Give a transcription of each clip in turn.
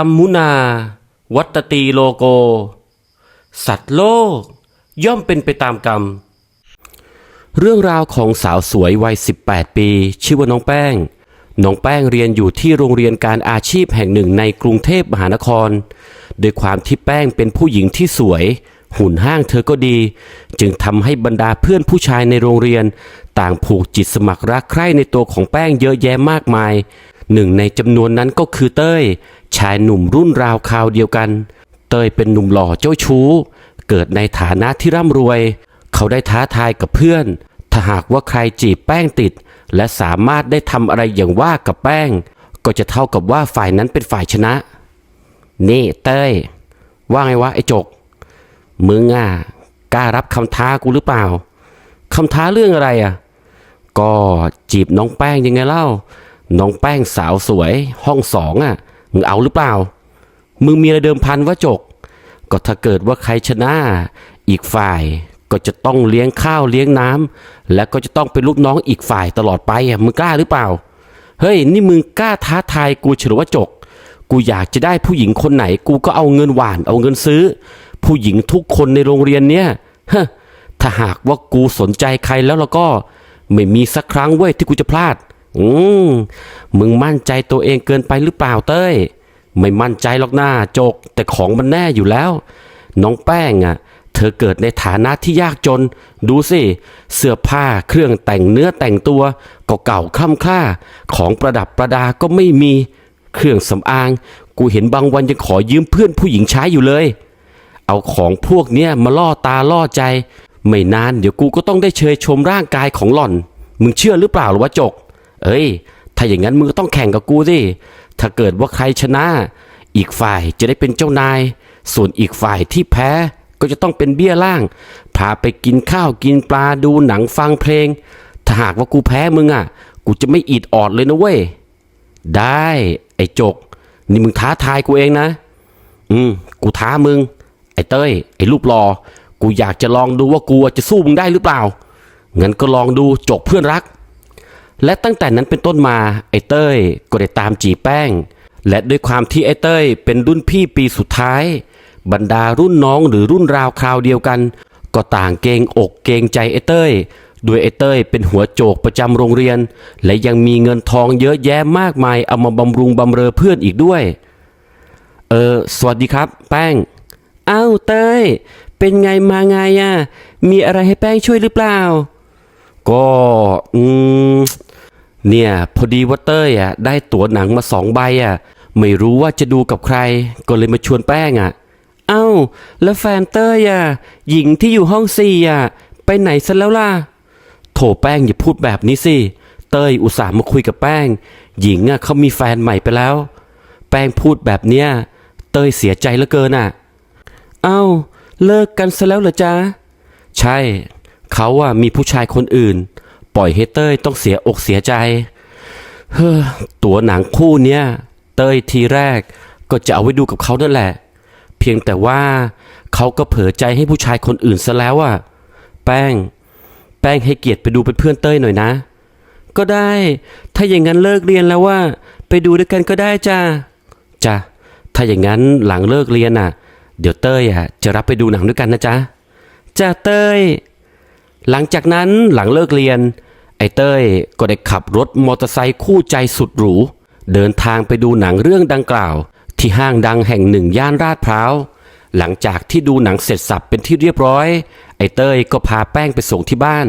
รมมุนา วัตตีโลโก สัตว์โลก ย่อมเป็นไปตามกรรม เรื่องราวของสาวสวยวัย 18 ปี ชื่อว่าน้องแป้ง น้องแป้งเรียนอยู่ที่โรงเรียนการอาชีพแห่งหนึ่งในกรุงเทพมหานคร โดยความที่แป้งเป็นผู้หญิงที่สวย หุ่นห้างเธอก็ดี จึงทำให้บรรดาเพื่อนผู้ชายในโรงเรียน ต่างผูกจิตสมัครรักใคร่ในตัวของแป้งเยอะแยะมากมายหนึ่งในจำนวนนั้นก็คือเต้ย ชายหนุ่มรุ่นราวคราวเดียวกัน เตยเป็นหนุ่มหล่อเจ้าชู้ เกิดในฐานะที่ร่ำรวย เขาได้ท้าทายกับเพื่อน ถ้าหากว่าใครจีบแป้งติด และสามารถได้ทำอะไรอย่างว่ากับแป้ง ก็จะเท่ากับว่าฝ่ายนั้นเป็นฝ่ายชนะ นี่เต้ย ว่าไงวะไอ้จก มึงอะกล้ารับคำท้ากูหรือเปล่าคำท้าเรื่องอะไรอะ ก็จีบน้องแป้งยังไงเล่า น้องแป้งสาวสวย ห้องสองอะ มึงเอาหรือเปล่า มึงมีอะไรเดิมพันว่าจก ก็ถ้าเกิดว่าใครชนะ อีกฝ่ายก็จะต้องเลี้ยงข้าวเลี้ยงน้ำและก็จะต้องเป็นลูกน้องอีกฝ่ายตลอดไปอะมึงกล้าหรือเปล่า เฮ้ย นี่มึงกล้าท้าทายกูเฉลว่าจก กูอยากจะได้ผู้หญิงคนไหน กูก็เอาเงินหวาน เอาเงินซื้อ ผู้หญิงทุกคนในโรงเรียนเนี้ยฮถ้าหากว่ากูสนใจใครแล้วแล้วก็ ไม่มีสักครั้งเว้ยที่กูจะพลาด อืม มึงมั่นใจตัวเองเกินไปหรือเปล่าเต้ย ไม่มั่นใจหรอกหน้าจก แต่ของมันแน่อยู่แล้ว น้องแป้งอะ เธอเกิดในฐานะที่ยากจน ดูสิ เสื้อผ้าเครื่องแต่งเนื้อแต่งตัว ก็เก่าค่ำคล้าของประดับประดาก็ไม่มี เครื่องสำอาง กูเห็นบางวันยังขอยืมเพื่อนผู้หญิงใช้อยู่เลย เอาของพวกเนี้ยมาล่อตาล่อใจ ไม่นานเดี๋ยวกูก็ต้องได้เชยชมร่างกายของหล่อน มึงเชื่อหรือเปล่าหรือว่าจก เอ้ย ถ้าอย่างนั้นมึงก็ต้องแข่งกับกูสิ ถ้าเกิดว่าใครชนะ อีกฝ่ายจะได้เป็นเจ้านาย ส่วนอีกฝ่ายที่แพ้ก็จะต้องเป็นเบี้ยล่าง พาไปกินข้าวกินปลาดูหนังฟังเพลง ถ้าหากว่ากูแพ้มึงอะ กูจะไม่อีดออดเลยนะเว้ย ได้ไอ้จก นี่มึงท้าทายกูเองนะ อืม กูท้ามึง ไอ้เต้ย ไอ้รูปรอ กูอยากจะลองดูว่ากูจะสู้มึงได้หรือเปล่า งั้นก็ลองดูจกเพื่อนรัก และตั้งแต่นั้นเป็นต้นมาไอ้เต้ยก็ได้ตามจีแป้ง และด้วยความที่ไอ้เต้ยเป็นรุ่นพี่ปีสุดท้าย บรรดารุ่นน้องหรือรุ่นราวคราวเดียวกัน ก็ต่างเกงอกเกงใจไอ้เต้ยด้วยไอ้เต้ยเป็นหัวโจกประจำโรงเรียน และยังมีเงินทองเยอะแยะมากมายเอามาบำรุงบำเรอเพื่อนอีกด้วย เออ สวัสดีครับ แป้งอ้าวเต้ย เป็นไงมาไงอะ มีอะไรให้แป้งช่วยหรือเปล่า ก็ อืม เนี่ยพอดีว่าเต้ยอะได้ตั๋วหนังมาสองใบอะไม่รู้ว่าจะดูกับใคร ก็เลยมาชวนแป้งอะ เอ้า แล้วแฟนเต้ยอะหญิงที่อยู่ห้องสี่อะไปไหนซะแล้วล่ะ โถแป้งอย่าพูดแบบนี้สิเต้ยอุตส่าห์มาคุยกับแป้ง หญิงอะเขามีแฟนใหม่ไปแล้ว แป้งพูดแบบเนี้ยเต้ยเสียใจเหลือเกินอะ เอ้า เลิกกันซะแล้วเหรอจ๊ะ ใช่ เขาอะมีผู้ชายคนอื่น ปล่อยให้เต้ยต้องเสียอกเสียใจ เฮ้อตัวหนังคู่เนี้ยเต้ยทีแรกก็จะเอาไว้ดูกับเขานั่นแหละ เพียงแต่ว่าเขาก็เผลอใจให้ผู้ชายคนอื่นซะแล้วอะแป้ง แป้งให้เกียรติไปดูเป็นเพื่อนเต้ยหน่อยนะ ก็ได้ ถ้าอย่างนั้นเลิกเรียนแล้วว่า ไปดูด้วยกันก็ได้จ้าจ้ะถ้าอย่างนั้นหลังเลิกเรียนอะ เดี๋ยวเต้ยอะจะรับไปดูหนังด้วยกันนะจ๊ะจ้าเต้ย หลังจากนั้นหลังเลิกเรียน ไอเต้ยก็ได้ขับรถมอเตอร์ไซค์คู่ใจสุดหรู เดินทางไปดูหนังเรื่องดังกล่าว ที่ห้างดังแห่งหนึ่งย่านลาดพร้าว หลังจากที่ดูหนังเสร็จสับเป็นที่เรียบร้อย ไอเต้ยก็พาแป้งไปส่งที่บ้าน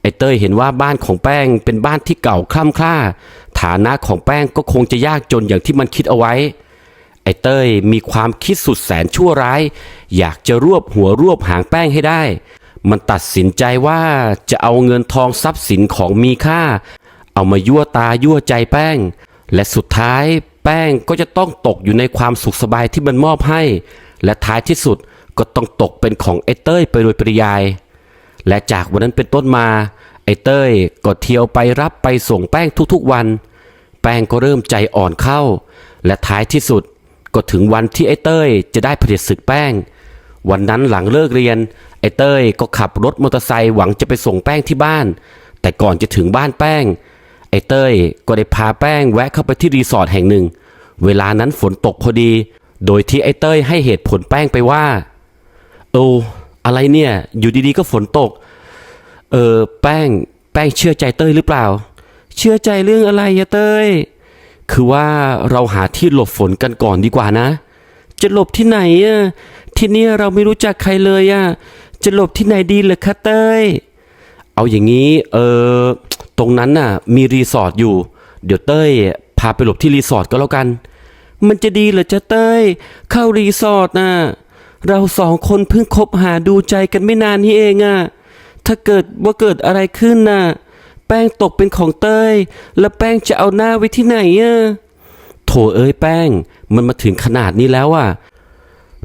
ไอเต้ยเห็นว่าบ้านของแป้งเป็นบ้านที่เก่าคล่ำคล้าฐานะของแป้งก็คงจะยากจนอย่างที่มันคิดเอาไว้ ไอเต้ยมีความคิดสุดแสนชั่วร้าย อยากจะรวบหัวรวบหางแป้งให้ได้ มันตัดสินใจว่าจะเอาเงินทองทรัพย์สินของมีค่า เอามายั่วตายั่วใจแป้ง และสุดท้ายแป้งก็จะต้องตกอยู่ในความสุขสบายที่มันมอบให้ และท้ายที่สุดก็ต้องตกเป็นของไอ้เต้ยไปโดยปริยาย และจากวันนั้นเป็นต้นมา ไอ้เต้ยก็เที่ยวไปรับไปส่งแป้งทุกๆวัน แป้งก็เริ่มใจอ่อนเข้า และท้ายที่สุดก็ถึงวันที่ไอ้เต้ยจะได้เผด็จศึกแป้ง วันนั้นหลังเลิกเรียน ไอ้เต้ยก็ขับรถมอเตอร์ไซค์หวังจะไปส่งแป้งที่บ้าน แต่ก่อนจะถึงบ้านแป้ง ไอ้เต้ยก็ได้พาแป้งแวะเข้าไปที่รีสอร์ทแห่งหนึ่ง เวลานั้นฝนตกพอดี โดยที่ไอ้เต้ยให้เหตุผลแป้งไปว่าโอ้อะไรเนี่ย อยู่ดีๆก็ฝนตก เออแป้ง แป้งเชื่อใจเต้ยหรือเปล่า เชื่อใจเรื่องอะไรอะเต้ย คือว่าเราหาที่หลบฝนกันก่อนดีกว่านะ จะหลบที่ไหนอะ ที่นี่เราไม่รู้จักใครเลยอะจะหลบที่ไหนดีเหรอคะเต้ย เอาอย่างนี้ เออ ตรงนั้นน่ะ มีรีสอร์ทอยู่ เดี๋ยวเต้ย พาไปหลบที่รีสอร์ทก็แล้วกัน มันจะดีเหรอจ๊ะเต้ย เข้ารีสอร์ทน่ะ เราสองคนเพิ่งคบหาดูใจกันไม่นานนี้เองอะถ้าเกิดว่าเกิดอะไรขึ้นน่ะ แป้งตกเป็นของเต้ย แล้วแป้งจะเอาหน้าไว้ที่ไหนอะโถเอ้ยแป้ง มันมาถึงขนาดนี้แล้วอะ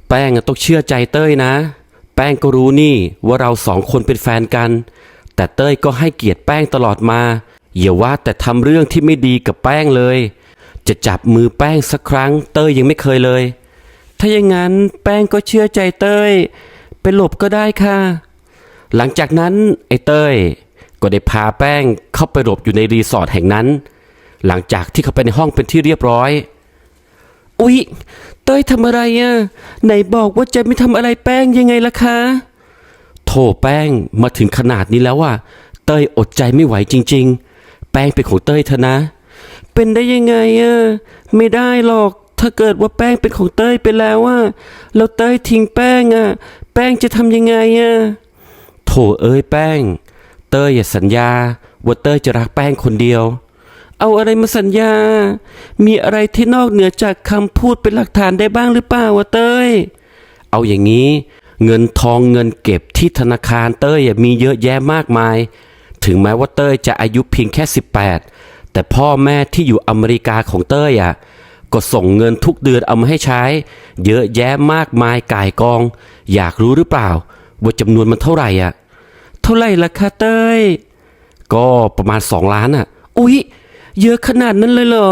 แป้งต้องเชื่อใจเต้ยนะ แป้งก็รู้นี่ว่าเราสองคนเป็นแฟนกัน แต่เต้ยก็ให้เกียรติแป้งตลอดมาอย่าว่าแต่ทำเรื่องที่ไม่ดีกับแป้งเลย จะจับมือแป้งสักครั้ง เต้ยยังไม่เคยเลย ถ้าอย่างนั้นแป้งก็เชื่อใจเต้ยไปหลบก็ได้ค่ะ หลังจากนั้นไอ้เต้ยก็ได้พาแป้งเข้าไปหลบอยู่ในรีสอร์ทแห่งนั้น หลังจากที่เขาไปในห้องเป็นที่เรียบร้อย อุ๊ย เต้ยทำอะไรอะ่ะไหนบอกว่าจะไม่ทำอะไรแป้งยังไงล่ะคะโถแป้งมาถึงขนาดนี้แล้วอะเต้ยอดใจไม่ไหวจริง ๆ แป้งเป็นของเต้ยเถอะนะ เป็นได้ยังไงอะ่ะไม่ได้หรอกถ้าเกิดว่าแป้งเป็นของเต้ยไปแล้วอะแล้วเต้ยทิ้งแป้งอะแป้งจะทำยังไงอะโถเอ้ยแป้ง เต้ยอย่าสัญญาว่าเต้ยจะรักแป้งคนเดียว เอาอะไรมาสัญญา มีอะไรที่นอกเหนือจากคำพูดเป็นหลักฐานได้บ้างหรือเปล่าวะเต้ย เอาอย่างนี้ เงินทองเงินเก็บที่ธนาคารเต้ยมีเยอะแยะมากมาย ถึงแม้ว่าเต้ยจะอายุเพียงแค่ 18 แต่พ่อแม่ที่อยู่อเมริกาของเต้ยอะก็ส่งเงินทุกเดือนเอามาให้ใช้ เยอะแยะมากมายก่ายกอง อยากรู้หรือเปล่า ว่าจำนวนมันเท่าไหร่อะ เท่าไหร่ล่ะคะเต้ย ก็ประมาณสองล้านอะ อุ๊ย เยอะขนาดนั้นเลยเหรอ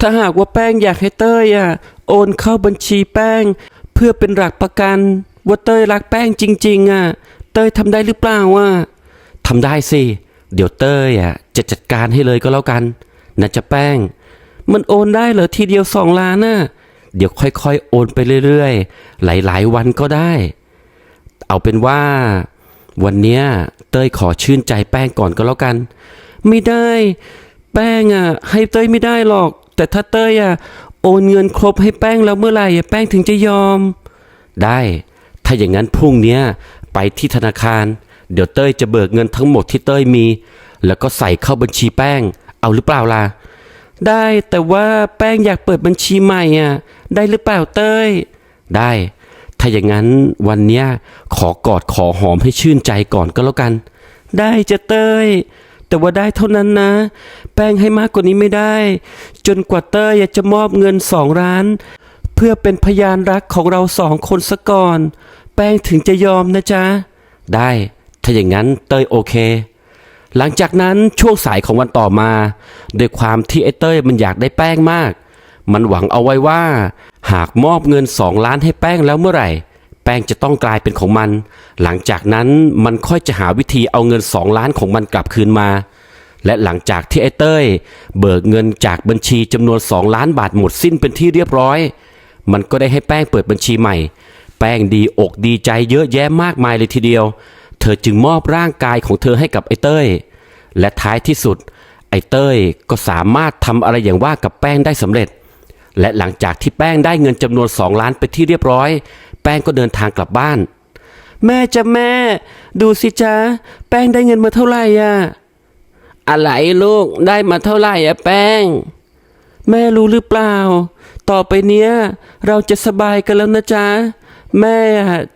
ถ้าหากว่าแป้งอยากให้เต้ยอะ โอนเข้าบัญชีแป้ง เพื่อเป็นหลักประกัน ว่าเต้ยรักแป้งจริง ๆ อะ เต้ยทำได้หรือเปล่าอะทำได้สิ เดี๋ยวเต้ยอะจะจัดการให้เลยก็แล้วกันนะจะแป้ง มันโอนได้เหรอทีเดียวสองล้านน่ะ เดี๋ยวค่อยๆ โอนไปเรื่อยๆ หลายๆวันก็ได้ เอาเป็นว่า วันเนี้ยเต้ยขอชื่นใจแป้งก่อนก็แล้วกัน ไม่ได้ แป้งอะให้เต้ยไม่ได้หรอก แต่ถ้าเต้ยอะโอนเงินครบให้แป้งแล้วเมื่อไหร่แป้งถึงจะยอม ได้ ถ้าอย่างนั้นพรุ่งนี้ไปที่ธนาคาร เดี๋ยวเต้ยจะเบิกเงินทั้งหมดที่เต้ยมี แล้วก็ใส่เข้าบัญชีแป้ง เอาหรือเปล่าล่ะได้แต่ว่าแป้งอยากเปิดบัญชีใหม่อะได้หรือเปล่าเต้ย ได้ ถ้าอย่างนั้นวันเนี้ยขอกอดขอหอมให้ชื่นใจก่อนก็แล้วกัน ได้จะเต้ย แต่ว่าได้เท่านั้นนะ แป้งให้มากกว่านี้ไม่ได้ จนกว่าเต้ยจะมอบเงินสองล้าน เพื่อเป็นพยานรักของเราสองคนซะก่อน แป้งถึงจะยอมนะจ๊ะ ได้ ถ้าอย่างนั้นเต้ยโอเค หลังจากนั้นช่วงสายของวันต่อมาด้วยความที่ไอ้เต้ยมันอยากได้แป้งมาก มันหวังเอาไว้ว่า หากมอบเงินสองล้านให้แป้งแล้วเมื่อไหร่ ป้งจะต้องกลายเป็นของมัน หลังจากนั้นมันค่อยจะหาวิธีเอาเงินสองล้านของมันกลับคืนมา และหลังจากที่ไอ้เต้ย เบิกเงินจากบัญชีจำนวนสองล้านบาทหมดสิ้นเป็นที่เรียบร้อย มันก็ได้ให้แป้งเปิดบัญชีใหม่ แป้งดีอกดีใจเยอะแยะมากมายเลยทีเดียว เธอจึงมอบร่างกายของเธอให้กับไอ้เต้ย และท้ายที่สุด ไอ้เต้ยก็สามารถทำอะไรอย่างว่ากับแป้งได้สำเร็จและหลังจากที่แป้งได้เงินจำนวนสองล้านไปที่เรียบร้อย แป้งก็เดินทางกลับบ้าน แม่จะแม่ ดูสิจ๊ะ แป้งได้เงินมาเท่าไหร่อะ อะไรลูกได้มาเท่าไหร่อะแป้ง แม่รู้หรือเปล่า ต่อไปเนี้ย เราจะสบายกันแล้วนะจ๊ะแม่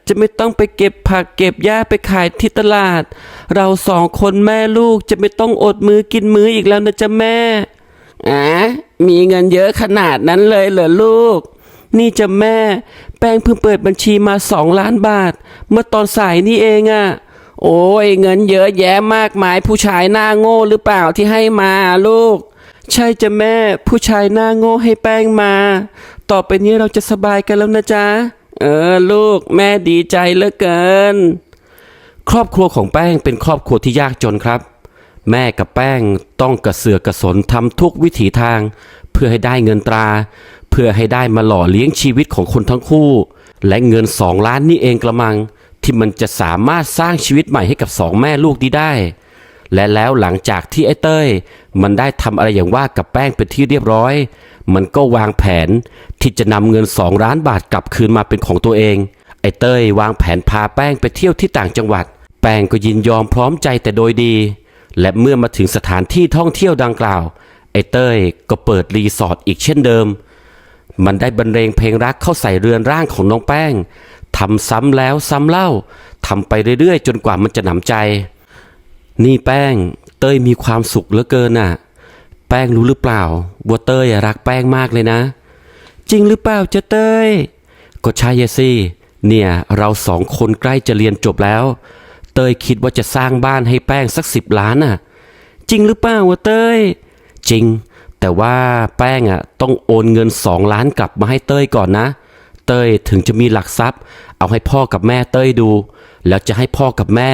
จะไม่ต้องไปเก็บผักเก็บหญ้าไปขายที่ตลาด เราสองคนแม่ลูกจะไม่ต้องอดมือกินมืออีกแล้วนะจ๊ะแม่อะมีเงินเยอะขนาดนั้นเลยเหรอลูก นี่จะแม่ แป้งเพิ่งเปิดบัญชีมาสองล้านบาท เมื่อตอนสายนี่เองอะโอ้ยเงินเยอะแยะมากมายผู้ชายหน้าโง่หรือเปล่าที่ให้มาลูก ใช่จะแม่ ผู้ชายหน้าโง่ให้แป้งมา ต่อไปนี้เราจะสบายกันแล้วนะจ๊ะ เออลูกแม่ดีใจเหลือเกิน ครอบครัวของแป้งเป็นครอบครัวที่ยากจนครับ แม่กับแป้งต้องกระเสือกกระสนทำทุกวิถีทางเพื่อให้ได้เงินตรา เพื่อให้ได้มาหล่อเลี้ยงชีวิตของคนทั้งคู่ และเงินสองล้านนี่เองกระมัง ที่มันจะสามารถสร้างชีวิตใหม่ให้กับสองแม่ลูกนี้ได้ และแล้วหลังจากที่ไอ้เต้ย มันได้ทำอะไรอย่างว่ากับแป้งเป็นที่เรียบร้อย มันก็วางแผนที่จะนำเงินสองล้านบาทกลับคืนมาเป็นของตัวเอง ไอ้เต้ยวางแผนพาแป้งไปเที่ยวที่ต่างจังหวัด แป้งก็ยินยอมพร้อมใจแต่โดยดี และเมื่อมาถึงสถานที่ท่องเที่ยวดังกล่าวไอ้เต้ยก็เปิดรีสอร์ทอีกเช่นเดิม มันได้บรรเลงเพลงรักเข้าใส่เรือนร่างของน้องแป้งทำซ้ำแล้วซ้ำเล่าทำไปเรื่อยๆ จนกว่ามันจะหนำใจ นี่แป้ง เต้ยมีความสุขเหลือเกินน่ะ แป้งรู้หรือเปล่าว่าเต้ยรักแป้งมากเลยนะ จริงหรือเปล่าเจ้าเต้ย ก็ใช่ยสิเนี่ยเราสองคนใกล้จะเรียนจบแล้ว เต้ยคิดว่าจะสร้างบ้านให้แป้งสักสิบล้านน่ะ จริงหรือเปล่าวะเต้ย จริง แต่ว่าแป้งอะต้องโอนเงินสองล้านกลับมาให้เต้ยก่อนนะ เต้ยถึงจะมีหลักทรัพย์ เอาให้พ่อกับแม่เต้ยดู แล้วจะให้พ่อกับแม่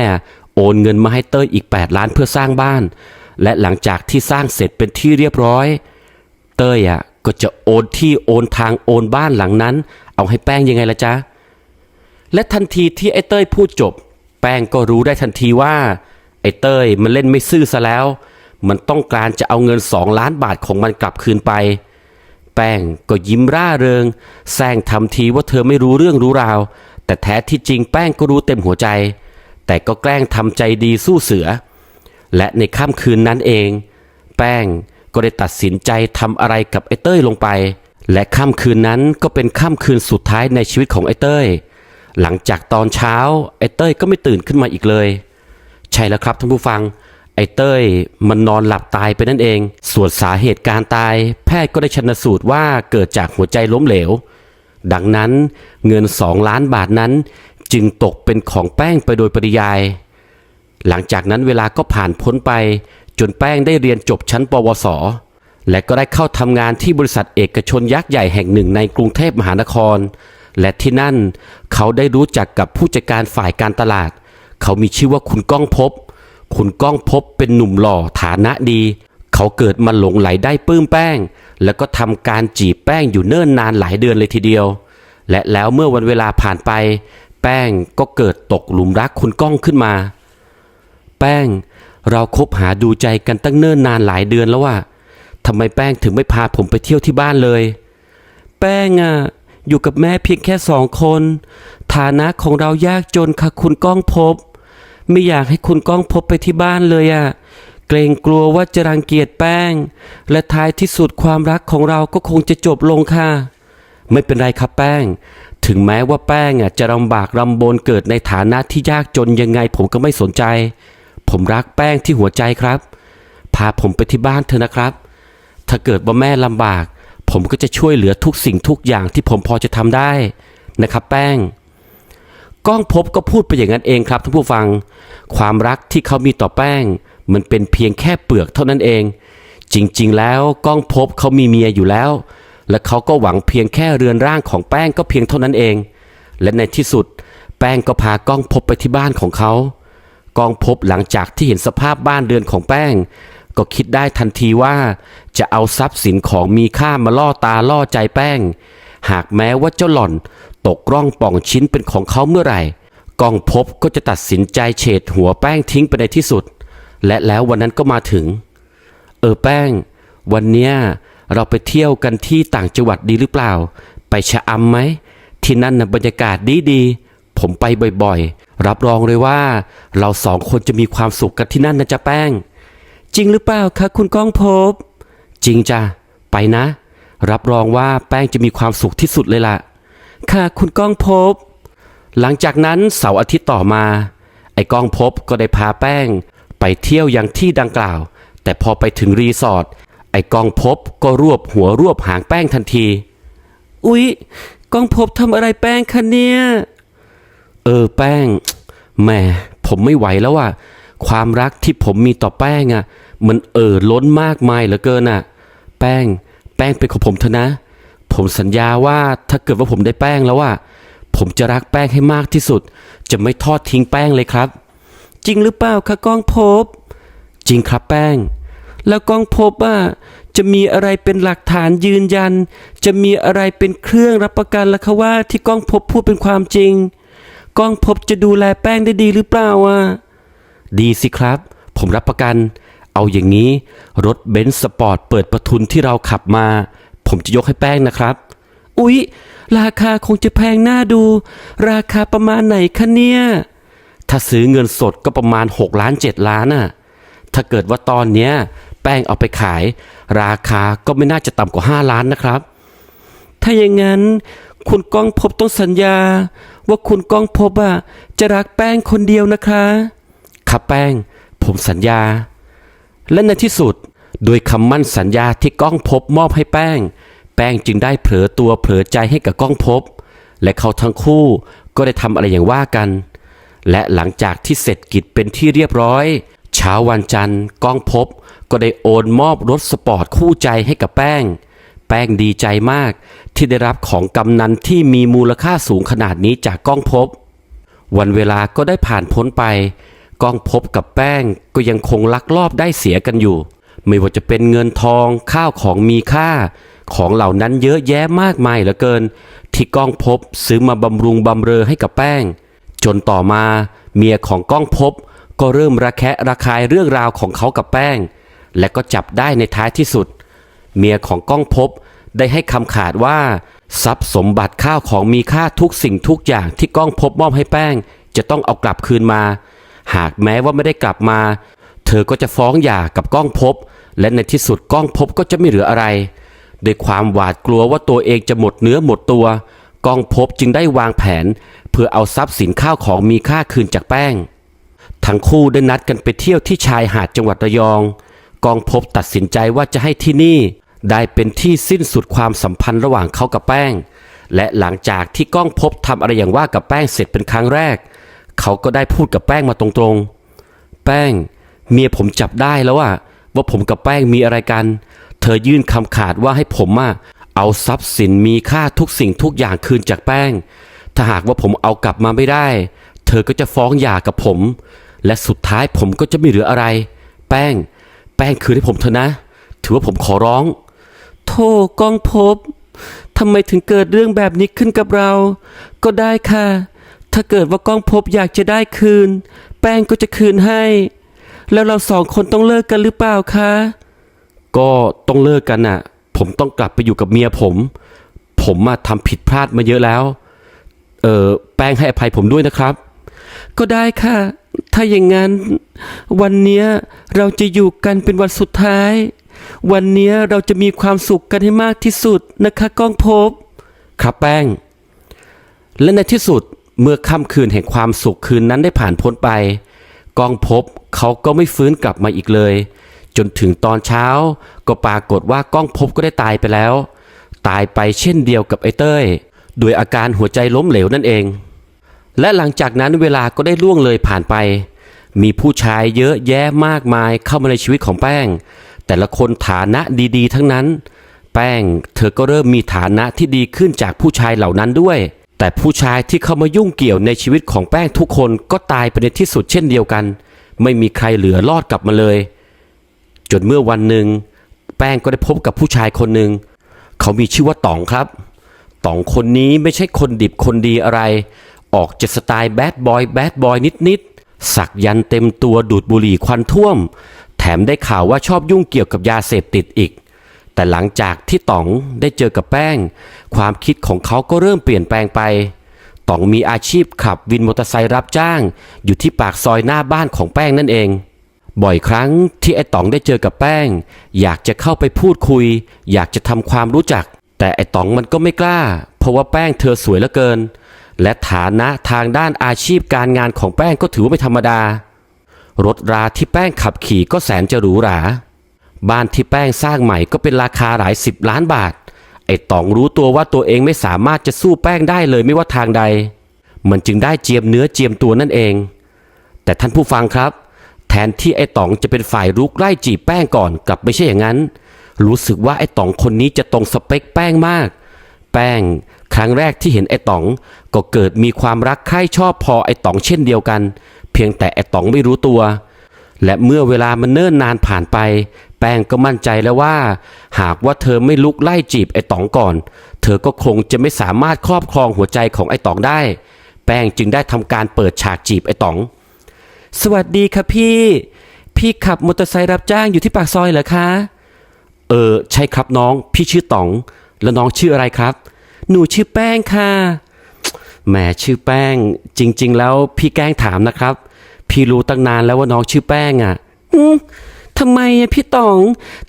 โอนเงินมาให้เต้ยอีก 8 ล้านเพื่อสร้างบ้าน และหลังจากที่สร้างเสร็จเป็นที่เรียบร้อย เต้ยอะก็จะโอนที่โอนทางโอนบ้านหลังนั้น เอาให้แป้งยังไงละจ๊ะและทันทีที่ไอ้เต้ยพูดจบ แป้งก็รู้ได้ทันทีว่า ไอ้เต้ยมันเล่นไม่ซื่อซะแล้ว มันต้องการจะเอาเงินสองล้านบาทของมันกลับคืนไป แป้งก็ยิ้มร่าเริงแซงทำทีว่าเธอไม่รู้เรื่องรู้ราว แต่แท้ที่จริงแป้งก็รู้เต็มหัวใจ แต่ก็แกล้งทำใจดีสู้เสือ และในค่ำคืนนั้นเอง แป้งก็ได้ตัดสินใจทำอะไรกับไอ้เต้ยลงไป และค่ำคืนนั้นก็เป็นค่ำคืนสุดท้ายในชีวิตของไอ้เต้ย หลังจากตอนเช้าไอ้เต้ยก็ไม่ตื่นขึ้นมาอีกเลย ใช่แล้วครับท่านผู้ฟัง ไอ้เต้ยมันนอนหลับตายไปนั่นเอง ส่วนสาเหตุการตาย แพทย์ก็ได้ชันสูตรว่าเกิดจากหัวใจล้มเหลว ดังนั้นเงินสองล้านบาทนั้น จึงตกเป็นของแป้งไปโดยปริยาย หลังจากนั้นเวลาก็ผ่านพ้นไป จนแป้งได้เรียนจบชั้นปวส และก็ได้เข้าทำงานที่บริษัทเอกชนยักษ์ใหญ่แห่งหนึ่งในกรุงเทพมหานคร และที่นั่นเขาได้รู้จักกับผู้จัดการฝ่ายการตลาด เขามีชื่อว่าคุณก้องภพบ คุณก้องพบเป็นหนุ่มหล่อฐานะดี เขาเกิดมาหลงไหลได้ปื้มแป้ง แล้วก็ทำการจีบแป้งอยู่เนิ่นนานหลายเดือนเลยทีเดียว และแล้วเมื่อวันเวลาผ่านไป แป้งก็เกิดตกหลุมรักคุณก้องขึ้นมา แป้งเราคบหาดูใจกันตั้งเนิ่นนานหลายเดือนแล้วว่าทำไมแป้งถึงไม่พาผมไปเที่ยวที่บ้านเลย แป้งอะอยู่กับแม่เพียงแค่สองคน ฐานะของเรายากจนค่ะคุณก้องพบ ไม่อยากให้คุณก้องพบไปที่บ้านเลยอะ เกรงกลัวว่าจะรังเกียจแป้ง และท้ายที่สุดความรักของเราก็คงจะจบลงค่ะ ไม่เป็นไรครับแป้ง ถึงแม้ว่าแป้งอะจะลำบากลำบนเกิดในฐานะที่ยากจนยังไงผมก็ไม่สนใจ ผมรักแป้งที่หัวใจครับ พาผมไปที่บ้านเถอนะครับ ถ้าเกิดว่าแม่ลำบาก ผมก็จะช่วยเหลือทุกสิ่งทุกอย่างที่ผมพอจะทำได้นะครับ แป้ง ก้องพบก็พูดไปอย่างนั้นเองครับท่านผู้ฟัง ความรักที่เขามีต่อแป้ง มันเป็นเพียงแค่เปลือกเท่านั้นเอง จริงๆ แล้วก้องพบเขามีเมียอยู่แล้ว และเขาก็หวังเพียงแค่เรือนร่างของแป้งก็เพียงเท่านั้นเอง และในที่สุด แป้งก็พาก้องพบไปที่บ้านของเขากองพบหลังจากที่เห็นสภาพบ้านเรือนของแป้ง ก็คิดได้ทันทีว่า จะเอาทรัพย์สินของมีค่ามาล่อตาล่อใจแป้ง หากแม้ว่าเจ้าหล่อนตกร่องป่องชิ้นเป็นของเขาเมื่อไหร่กองพบก็จะตัดสินใจเฉดหัวแป้งทิ้งไปในที่สุด และแล้ววันนั้นก็มาถึง เออแป้ง วันเนี้ยเราไปเที่ยวกันที่ต่างจังหวัดดีหรือเปล่า ไปชะอำไหม ที่นั่นนะบรรยากาศดีดีผมไปบ่อยๆ รับรองเลยว่า เราสองคนจะมีความสุขกันที่นั่นนะจ๊ะแป้ง จริงหรือเปล่าคะคุณก้องพบ จริงจ้ะไปนะ รับรองว่าแป้งจะมีความสุขที่สุดเลยล่ะ ค่ะคุณก้องพบ หลังจากนั้นเสาร์อาทิตย์ต่อมา ไอ้ก้องพบก็ได้พาแป้ง ไปเที่ยวยังที่ดังกล่าว แต่พอไปถึงรีสอร์ทไอ้ก้องพบก็รวบหัวรวบหางแป้งทันที อุ๊ยก้องพบทำอะไรแป้งคะเนี่ย เออแป้งแหม่ผมไม่ไหวแล้วอะความรักที่ผมมีต่อแป้งอะมันเอ่อล้นมากมายเหลือเกินอะแป้ง แป้งเป็นของผมเถอะนะ ผมสัญญาว่าถ้าเกิดว่าผมได้แป้งแล้วอะผมจะรักแป้งให้มากที่สุด จะไม่ทอดทิ้งแป้งเลยครับ จริงหรือเปล่าคะก้องพบ จริงครับแป้ง แล้วก้องพบว่า จะมีอะไรเป็นหลักฐานยืนยัน จะมีอะไรเป็นเครื่องรับประกันล่ะคะว่าที่ก้องพบพูดเป็นความจริง ก้องพบจะดูแลแป้งได้ดีหรือเปล่าอะดีสิครับ ผมรับประกัน เอาอย่างนี้ รถเบนซ์สปอร์ตเปิดประทุนที่เราขับมา ผมจะยกให้แป้งนะครับ อุ๊ย ราคาคงจะแพงน่าดู ราคาประมาณไหนคะเนี่ย ถ้าซื้อเงินสดก็ประมาณ 6 ล้าน 7 ล้านน่ะ ถ้าเกิดว่าตอนเนี้ยแป้งเอาไปขาย ราคาก็ไม่น่าจะต่ำกว่า 5 ล้านนะครับ ถ้าอย่างนั้นคุณก้องพบต้องสัญญา ว่าคุณก้องพบอะจะรักแป้งคนเดียวนะคะ ครับแป้ง ผมสัญญา และในที่สุด โดยคำมั่นสัญญาที่ก้องพบมอบให้แป้ง แป้งจึงได้เผลอตัวเผลอใจให้กับก้องพบ และเขาทั้งคู่ก็ได้ทำอะไรอย่างว่ากัน และหลังจากที่เสร็จกิจเป็นที่เรียบร้อย เช้าวันจันทร์ก้องพบ ก็ได้โอนมอบรถสปอร์ตคู่ใจให้กับแป้ง แป้งดีใจมากที่ได้รับของกำนันที่มีมูลค่าสูงขนาดนี้จากก้องพบ วันเวลาก็ได้ผ่านพ้นไป ก้องพบกับแป้งก็ยังคงลักลอบได้เสียกันอยู่ ไม่ว่าจะเป็นเงินทองข้าวของมีค่า ของเหล่านั้นเยอะแยะมากมายเหลือเกิน ที่ก้องพบซื้อมาบำรุงบำเรอให้กับแป้ง จนต่อมา เมียของก้องพบ ก็เริ่มระแคะระคายเรื่องราวของเขากับแป้ง และก็จับได้ในท้ายที่สุด เมียของก้องพบได้ให้คำขาดว่า ทรัพย์สมบัติข้าวของมีค่าทุกสิ่งทุกอย่างที่ก้องพบมอบให้แป้ง จะต้องเอากลับคืนมา หากแม้ว่าไม่ได้กลับมา เธอก็จะฟ้องหย่ากับก้องพบ และในที่สุดก้องพบก็จะไม่เหลืออะไรด้วยความหวาดกลัวว่าตัวเองจะหมดเนื้อหมดตัว ก้องพบจึงได้วางแผน เพื่อเอาทรัพย์สินข้าวของมีค่าคืนจากแป้ง ทั้งคู่ได้นัดกันไปเที่ยวที่ชายหาดจังหวัดระยองกองพบตัดสินใจว่าจะให้ที่นี่ได้เป็นที่สิ้นสุดความสัมพันธ์ระหว่างเขากับแป้ง และหลังจากที่ก้องพบทำอะไรอย่างว่ากับแป้งเสร็จเป็นครั้งแรก เขาก็ได้พูดกับแป้งมาตรงๆ แป้ง เมียผมจับได้แล้วว่าว่าผมกับแป้งมีอะไรกัน เธอยื่นคำขาดว่าให้ผมอะเอาทรัพย์สินมีค่าทุกสิ่งทุกอย่างคืนจากแป้ง ถ้าหากว่าผมเอากลับมาไม่ได้ เธอก็จะฟ้องหย่ากับผม และสุดท้ายผมก็จะไม่เหลืออะไร แป้ง แป้งคืนให้ผมเถอะนะ ถือว่าผมขอร้องโธ่ก้องพบทำไมถึงเกิดเรื่องแบบนี้ขึ้นกับเรา ก็ได้ค่ะ ถ้าเกิดว่าก้องพบอยากจะได้คืน แป้งก็จะคืนให้ แล้วเราสองคนต้องเลิกกันหรือเปล่าคะ ก็ต้องเลิกกันน่ะ ผมต้องกลับไปอยู่กับเมียผม ผมมาทำผิดพลาดมาเยอะแล้ว เออแป้งให้อภัยผมด้วยนะครับ ก็ได้ค่ะ ถ้าอย่างนั้น วันเนี้ยเราจะอยู่กันเป็นวันสุดท้าย วันเนี้ยเราจะมีความสุขกันให้มากที่สุดนะคะก้องพบ ครับแป้ง และในที่สุดเมื่อค่ำคืนแห่งความสุขคืนนั้นได้ผ่านพ้นไป กองพบเขาก็ไม่ฟื้นกลับมาอีกเลย จนถึงตอนเช้า ก็ปรากฏว่าก้องพบก็ได้ตายไปแล้ว ตายไปเช่นเดียวกับไอ้เต้ยโดยอาการหัวใจล้มเหลวนั่นเอง และหลังจากนั้นเวลาก็ได้ล่วงเลยผ่านไป มีผู้ชายเยอะแยะมากมายเข้ามาในชีวิตของแป้ง แต่ละคนฐานะดีๆ ทั้งนั้น แป้งเธอก็เริ่มมีฐานะที่ดีขึ้นจากผู้ชายเหล่านั้นด้วย แต่ผู้ชายที่เข้ามายุ่งเกี่ยวในชีวิตของแป้งทุกคนก็ตายไปในที่สุดเช่นเดียวกัน ไม่มีใครเหลือรอดกลับมาเลย จนเมื่อวันหนึ่ง แป้งก็ได้พบกับผู้ชายคนหนึ่ง เขามีชื่อว่าต๋องครับต๋องคนนี้ไม่ใช่คนดิบคนดีอะไร ออกจะสไตล์แบดบอยแบดบอยนิดๆสักยันเต็มตัวดูดบุหรี่ควันท่วม แถมได้ข่าวว่าชอบยุ่งเกี่ยวกับยาเสพติดอีก แต่หลังจากที่ต๋องได้เจอกับแป้ง ความคิดของเขาก็เริ่มเปลี่ยนแปลงไปต๋องมีอาชีพขับวินมอเตอร์ไซค์รับจ้าง อยู่ที่ปากซอยหน้าบ้านของแป้งนั่นเอง บ่อยครั้งที่ไอ้ต๋องได้เจอกับแป้ง อยากจะเข้าไปพูดคุย อยากจะทำความรู้จัก แต่ไอ้ต๋องมันก็ไม่กล้า เพราะว่าแป้งเธอสวยเหลือเกิน และฐานะทางด้านอาชีพการงานของแป้งก็ถือว่าไม่ธรรมดารถราที่แป้งขับขี่ก็แสนจะหรูหรา บ้านที่แป้งสร้างใหม่ก็เป็นราคาหลายสิบล้านบาท ไอ้ตองรู้ตัวว่าตัวเองไม่สามารถจะสู้แป้งได้เลยไม่ว่าทางใด มันจึงได้เจียมเนื้อเจียมตัวนั่นเอง แต่ท่านผู้ฟังครับ แทนที่ไอ้ตองจะเป็นฝ่ายรุกไล่จีบแป้งก่อนกลับไม่ใช่อย่างนั้น รู้สึกว่าไอ้ตองคนนี้จะตรงสเปคแป้งมาก แป้งครั้งแรกที่เห็นไอ้ตองก็เกิดมีความรักใคร่ชอบพอไอ้ตองเช่นเดียวกัน เพียงแต่ไอ้ตองไม่รู้ตัวและเมื่อเวลามันเนิ่นนานผ่านไป แป้งก็มั่นใจแล้วว่า หากว่าเธอไม่ลุกไล่จีบไอ้ต๋องก่อน เธอก็คงจะไม่สามารถครอบครองหัวใจของไอ้ต๋องได้ แป้งจึงได้ทำการเปิดฉากจีบไอ้ต๋อง สวัสดีค่ะพี่ พี่ขับมอเตอร์ไซค์รับจ้างอยู่ที่ปากซอยเหรอคะ เออใช่ครับน้อง พี่ชื่อต๋อง แล้วน้องชื่ออะไรครับ หนูชื่อแป้งค่ะแหมชื่อแป้ง จริง ๆ แล้วพี่แกล้งถามนะครับ พี่รู้ตั้งนานแล้วว่าน้องชื่อแป้งอะ ทำไมอะพี่ต๋อง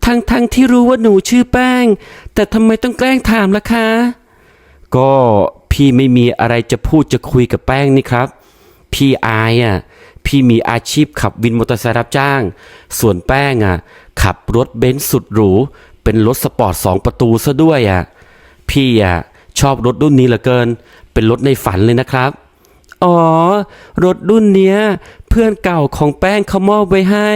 ทั้งทั้งที่รู้ว่าหนูชื่อแป้ง แต่ทำไมต้องแกล้งถามล่ะคะ ก็พี่ไม่มีอะไรจะพูดจะคุยกับแป้งนี่ครับ พี่อายอะพี่มีอาชีพขับวินมอเตอร์ไซค์รับจ้าง ส่วนแป้งอะขับรถเบนซ์สุดหรู เป็นรถสปอร์ตสองประตูซะด้วยอะพี่อะชอบรถรุ่นนี้เหลือเกิน เป็นรถในฝันเลยนะครับอ๋อ รถรุ่นเนี้ย เพื่อนเก่าของแป้งเขามอบไว้ให้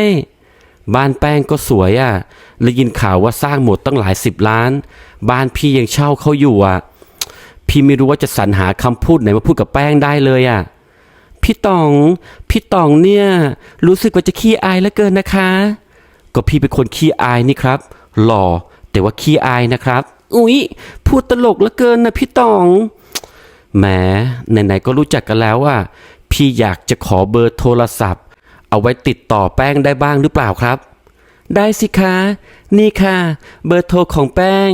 บ้านแป้งก็สวยอะและยินข่าวว่าสร้างหมดตั้งหลายสิบล้าน บ้านพี่ยังเช่าเขาอยู่อะ พี่ไม่รู้ว่าจะสรรหาคำพูดไหนมาพูดกับแป้งได้เลยอะ พี่ตอง พี่ตองเนี่ยรู้สึกว่าจะขี้อายเหลือเกินนะคะ ก็พี่เป็นคนขี้อายนี่ครับ หล่อแต่ว่าขี้อายนะครับ อุ๊ย พูดตลกเหลือเกินนะพี่ตองแหมไหนๆก็รู้จักกันแล้วว่าพี่อยากจะขอเบอร์โทรศัพท์ เอาไว้ติดต่อแป้งได้บ้างหรือเปล่าครับ ได้สิคะ นี่ค่ะ เบอร์โทรของแป้ง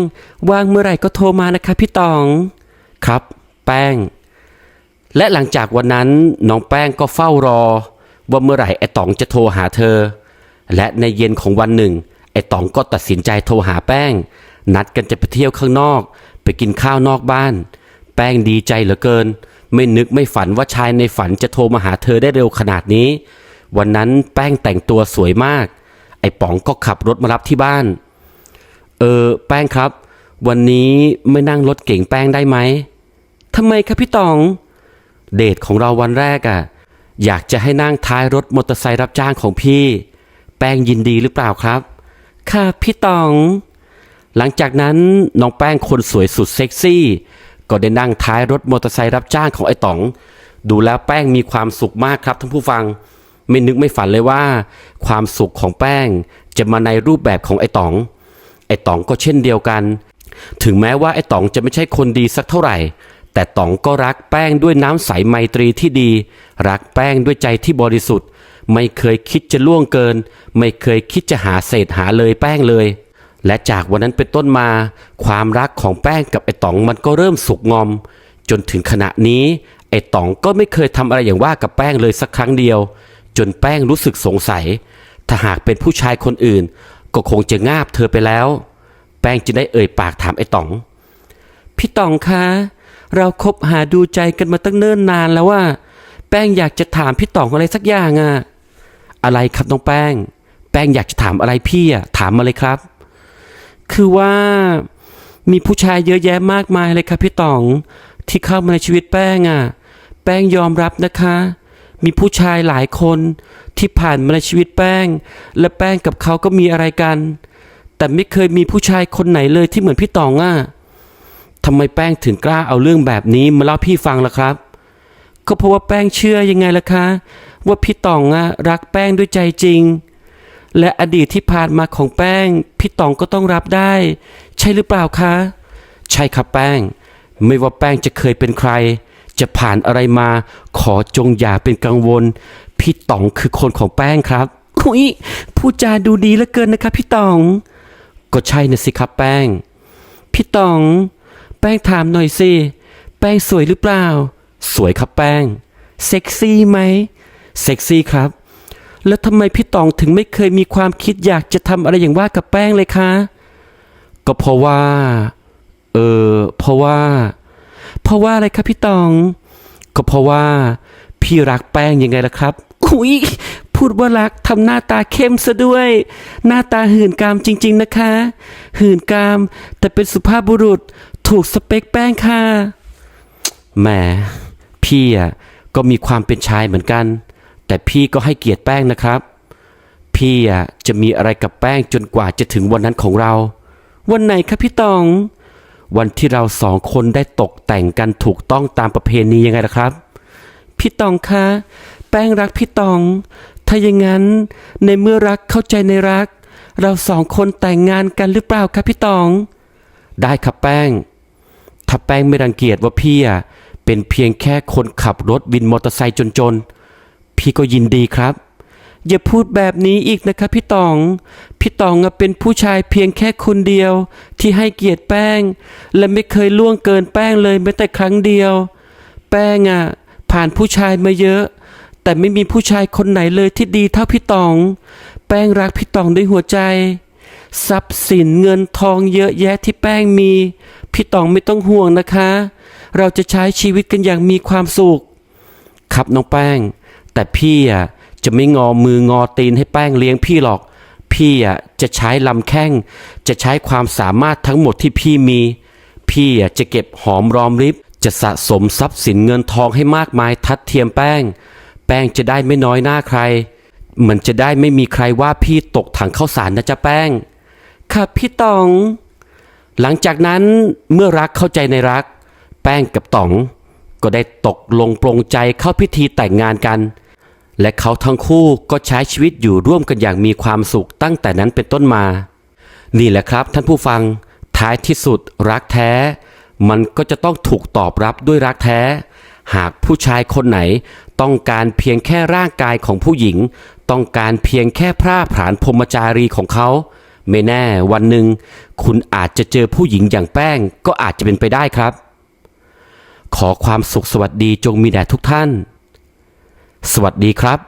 ว่างเมื่อไหร่ก็โทรมานะคะพี่ตอง ครับ แป้ง และหลังจากวันนั้นน้องแป้งก็เฝ้ารอ ว่าเมื่อไหร่ไอ้ตองจะโทรหาเธอ และในเย็นของวันหนึ่ง ไอ้ตองก็ตัดสินใจโทรหาแป้ง นัดกันจะไปเที่ยวข้างนอก ไปกินข้าวนอกบ้าน แป้งดีใจเหลือเกิน ไม่นึกไม่ฝันว่าชายในฝันจะโทรมาหาเธอได้เร็วขนาดนี้ วันนั้นแป้งแต่งตัวสวยมาก ไอ้ป๋องก็ขับรถมารับที่บ้าน เออ แป้งครับ วันนี้ไม่นั่งรถเก่งแป้งได้ไหมทำไมครับพี่ตอง เดทของเราวันแรกอะ่ะ อยากจะให้นั่งท้ายรถมอเตอร์ไซค์รับจ้างของพี่ แป้งยินดีหรือเปล่าครับ ค่ะพี่ตอง หลังจากนั้นน้องแป้งคนสวยสุดเซ็กซี่ ก็ได้นั่งท้ายรถมอเตอร์ไซค์รับจ้างของไอ้ต๋อง ดูแล้วแป้งมีความสุขมากครับท่านผู้ฟัง ไม่นึกไม่ฝันเลยว่า ความสุขของแป้งจะมาในรูปแบบของไอ้ต๋อง ไอ้ต๋องก็เช่นเดียวกัน ถึงแม้ว่าไอ้ต๋องจะไม่ใช่คนดีสักเท่าไหร่ แต่ต๋องก็รักแป้งด้วยน้ำใสไมตรีที่ดี รักแป้งด้วยใจที่บริสุทธิ์ ไม่เคยคิดจะล่วงเกิน ไม่เคยคิดจะหาเศษหาเลยแป้งเลย และจากวันนั้นเป็นต้นมา ความรักของแป้งกับไอ้ต๋องมันก็เริ่มสุกงอม จนถึงขณะนี้ไอ้ต๋องก็ไม่เคยทำอะไรอย่างว่ากับแป้งเลยสักครั้งเดียว จนแป้งรู้สึกสงสัย ถ้าหากเป็นผู้ชายคนอื่น ก็คงจะงาบเธอไปแล้ว แป้งจึงได้เอ่ยปากถามไอ้ต๋อง พี่ต๋องคะ เราคบหาดูใจกันมาตั้งเนิ่นนานแล้วว่า แป้งอยากจะถามพี่ต๋องอะไรสักอย่างอะอะไรครับน้องแป้ง แป้งอยากจะถามอะไรพี่อะถามมาเลยครับ คือว่ามีผู้ชายเยอะแยะมากมายเลยครับพี่ต๋อง ที่เข้ามาในชีวิตแป้งอะแป้งยอมรับนะคะ มีผู้ชายหลายคนที่ผ่านมาในชีวิตแป้ง และแป้งกับเขาก็มีอะไรกัน แต่ไม่เคยมีผู้ชายคนไหนเลยที่เหมือนพี่ตองอะทำไมแป้งถึงกล้าเอาเรื่องแบบนี้มาเล่าพี่ฟังล่ะครับ ก็เพราะว่าแป้งเชื่อยังไงล่ะคะ ว่าพี่ตองอะรักแป้งด้วยใจจริง และอดีตที่ผ่านมาของแป้ง พี่ตองก็ต้องรับได้ ใช่หรือเปล่าคะ ใช่ครับแป้ง ไม่ว่าแป้งจะเคยเป็นใคร จะผ่านอะไรมา ขอจงอย่าเป็นกังวล พี่ต๋องคือคนของแป้งครับอุยพูดจาดูดีเหลือเกินนะครับพี่ต๋อง ก็ใช่นะสิครับแป้ง พี่ต๋อง แป้งถามหน่อยสิ แป้งสวยหรือเปล่า สวยครับแป้ง เซ็กซี่ไหม เซ็กซี่ครับ แล้วทำไมพี่ต๋องถึงไม่เคยมีความคิดอยากจะทำอะไรอย่างว่ากับแป้งเลยคะ ก็เพราะว่า เออเพราะว่า เพราะว่าอะไรครับพี่ตอง ก็เพราะว่า พี่รักแป้งยังไงล่ะครับ อุ้ยพูดว่ารักทำหน้าตาเข้มซะด้วย หน้าตาหื่นกามจริง ๆนะคะ หื่นกาม แต่เป็นสุภาพบุรุษถูกสเปคแป้งค่ะแหมพี่อะก็มีความเป็นชายเหมือนกัน แต่พี่ก็ให้เกียรติแป้งนะครับ พี่อะจะมีอะไรกับแป้งจนกว่าจะถึงวันนั้นของเรา วันไหนครับพี่ตอง วันที่เราสองคนได้ตกแต่งกันถูกต้องตามประเพณียังไงล่ะครับ พี่ตองคะแป้งรักพี่ตอง ถ้าอย่างนั้นในเมื่อรักเข้าใจในรัก เราสองคนแต่งงานกันหรือเปล่าครับพี่ตอง ได้ครับแป้ง ถ้าแป้งไม่รังเกียจว่าพี่อะเป็นเพียงแค่คนขับรถวินมอเตอร์ไซค์จนๆ พี่ก็ยินดีครับ อย่าพูดแบบนี้อีกนะครับพี่ตอง พี่ตองเป็นผู้ชายเพียงแค่คนเดียว ที่ให้เกียรติแป้ง และไม่เคยล่วงเกินแป้งเลยแม้แต่ครั้งเดียว แป้งอะผ่านผู้ชายมาเยอะ แต่ไม่มีผู้ชายคนไหนเลยที่ดีเท่าพี่ตอง แป้งรักพี่ตองด้วยหัวใจ ทรัพย์สินเงินทองเยอะแยะที่แป้งมี พี่ตองไม่ต้องห่วงนะคะ เราจะใช้ชีวิตกันอย่างมีความสุข ครับน้องแป้ง แต่พี่อะ จะไม่งอมืองอตีนให้แป้งเลี้ยงพี่หรอก พี่อะจะใช้ลำแข้ง จะใช้ความสามารถทั้งหมดที่พี่มี พี่อะจะเก็บหอมรอมริบ จะสะสมทรัพย์สินเงินทองให้มากมายทัดเทียมแป้ง แป้งจะได้ไม่น้อยหน้าใคร มันจะได้ไม่มีใครว่าพี่ตกถังข้าวสารนะจ๊ะแป้งครับพี่ตอง หลังจากนั้นเมื่อรักเข้าใจในรัก แป้งกับต๋องก็ได้ตกลงปรงใจเข้าพิธีแต่งงานกัน และเขาทั้งคู่ก็ใช้ชีวิตอยู่ร่วมกันอย่างมีความสุขตั้งแต่นั้นเป็นต้นมา นี่แหละครับท่านผู้ฟัง ท้ายที่สุดรักแท้ มันก็จะต้องถูกตอบรับด้วยรักแท้ หากผู้ชายคนไหน ต้องการเพียงแค่ร่างกายของผู้หญิง ต้องการเพียงแค่พร่าผาญพรมจารีของเขา ไม่แน่วันหนึ่งคุณอาจจะเจอผู้หญิงอย่างแป้งก็อาจจะเป็นไปได้ครับ ขอความสุขสวัสดีจงมีแด่ทุกท่าน สวัสดีครับ